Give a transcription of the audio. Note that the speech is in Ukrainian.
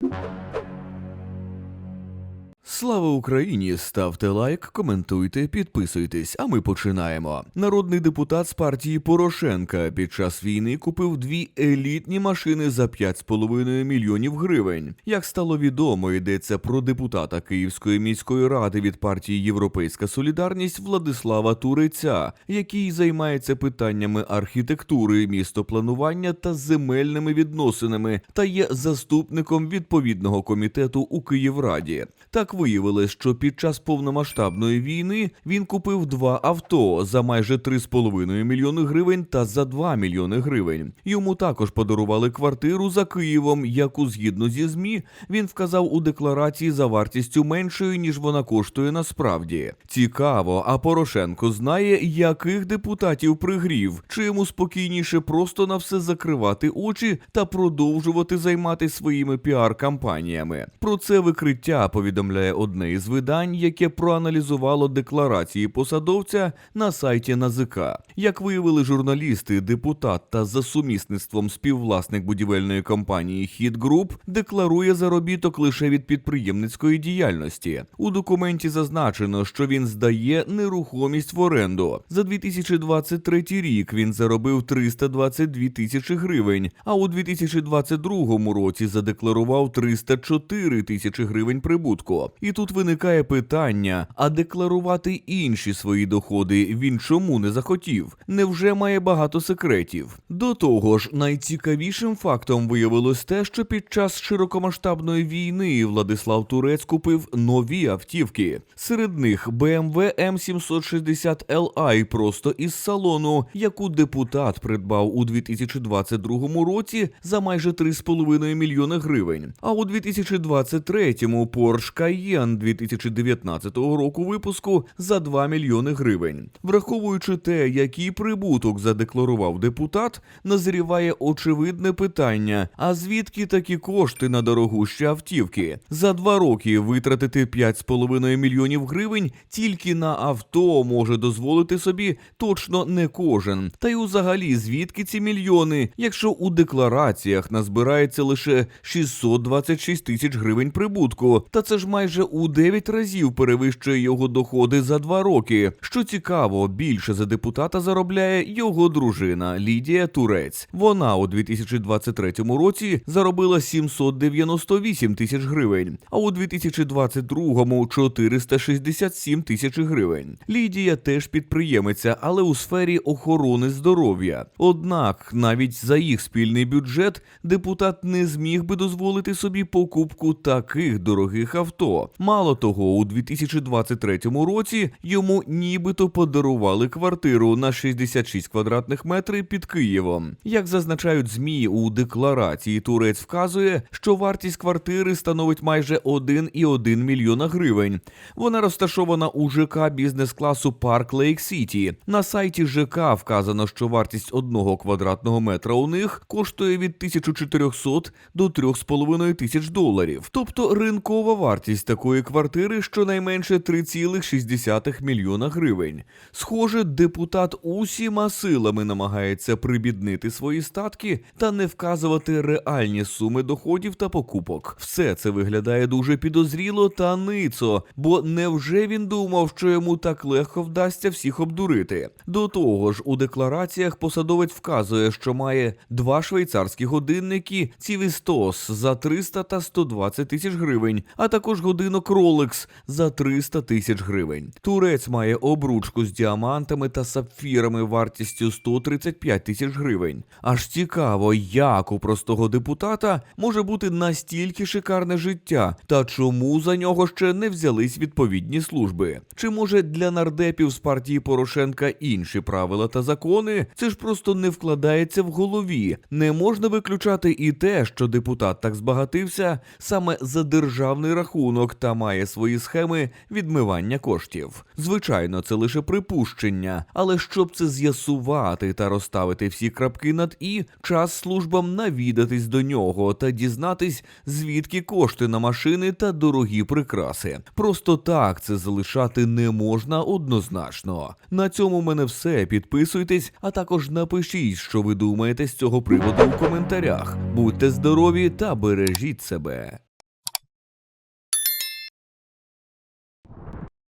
you Слава Україні! Ставте лайк, коментуйте, підписуйтесь. А ми починаємо. Народний депутат з партії Порошенка під час війни купив дві елітні машини за 5,5 мільйонів гривень. Як стало відомо, йдеться про депутата Київської міської ради від партії Європейська Солідарність Владислава Туреця, який займається питаннями архітектури, містопланування та земельними відносинами, та є заступником відповідного комітету у Київраді. Так виявилось, що під час повномасштабної війни він купив два авто за майже 3,5 мільйони гривень та за 2 мільйони гривень. Йому також подарували квартиру за Києвом, яку згідно зі ЗМІ він вказав у декларації за вартістю меншою, ніж вона коштує насправді. Цікаво, а Порошенко знає, яких депутатів пригрів, чи йому спокійніше просто на все закривати очі та продовжувати займатися своїми піар-кампаніями. Про це викриття повідомляє одне із видань, яке проаналізувало декларації посадовця на сайті НАЗК. Як виявили журналісти, депутат та за сумісництвом співвласник будівельної компанії Хід Груп декларує заробіток лише від підприємницької діяльності. У документі зазначено, що він здає нерухомість в оренду. За 2023 рік він заробив 322 тисячі гривень, а у 2022 році задекларував 304 тисячі гривень прибутку. І тут виникає питання: а декларувати інші свої доходи він чому не захотів? Невже має багато секретів? До того ж, найцікавішим фактом виявилось те, що під час широкомасштабної війни Владислав Турець купив нові автівки. Серед них BMW M760 Li просто із салону, яку депутат придбав у 2022 році за майже 3,5 мільйони гривень. А у 2023-му Porsche Cayenne 2019 року випуску за 2 мільйони гривень. Враховуючи те, який прибуток задекларував депутат, назріває очевидне питання: а звідки такі кошти на дорогущі автівки? За два роки витратити 5,5 мільйонів гривень тільки на авто може дозволити собі точно не кожен. Та й взагалі звідки ці мільйони, якщо у деклараціях назбирається лише 626 тисяч гривень прибутку, та це ж майже у 9 разів перевищує його доходи за два роки. Що цікаво, більше за депутата заробляє його дружина Лідія Турець. Вона у 2023 році заробила 798 тисяч гривень, а у 2022 – 467 тисяч гривень. Лідія теж підприємиця, але у сфері охорони здоров'я. Однак, навіть за їх спільний бюджет депутат не зміг би дозволити собі покупку таких дорогих авто. Мало того, у 2023 році йому нібито подарували квартиру на 66 квадратних метрів під Києвом. Як зазначають змі у декларації, турець вказує, що вартість квартири становить майже 1,1 мільйона гривень. Вона розташована у ЖК бізнес-класу Парк Лейк Сіті. На сайті ЖК вказано, що вартість одного квадратного метра у них коштує від 1400 до 3,5 тисяч доларів. Тобто ринкова вартість такої квартири щонайменше 3,6 мільйона гривень. Схоже, депутат усіма силами намагається прибіднити свої статки та не вказувати реальні суми доходів та покупок. Все це виглядає дуже підозріло та ницо, бо невже він думав, що йому так легко вдасться всіх обдурити? До того ж, у деклараціях посадовець вказує, що має два швейцарські годинники Цівістос за 300 та 120 тисяч гривень, а також годинок Rolex за 300 тисяч гривень. Турець має обручку з діамантами та сапфірами вартістю 135 тисяч гривень. Аж цікаво, як у простого депутата може бути настільки шикарне життя, та чому за нього ще не взялись відповідні служби? Чи може для нардепів з партії Порошенка інші правила та закони? Це ж просто не вкладається в голові. Не можна виключати і те, що депутат так збагатився саме за державний рахунок та має свої схеми відмивання коштів. Звичайно, це лише припущення, але щоб це з'ясувати та розставити всі крапки над і, час службам навідатись до нього та дізнатись, звідки кошти на машини та дорогі прикраси. Просто так це залишати не можна однозначно. На цьому в мене все. Підписуйтесь, а також напишіть, що ви думаєте з цього приводу у коментарях. Будьте здорові та бережіть себе.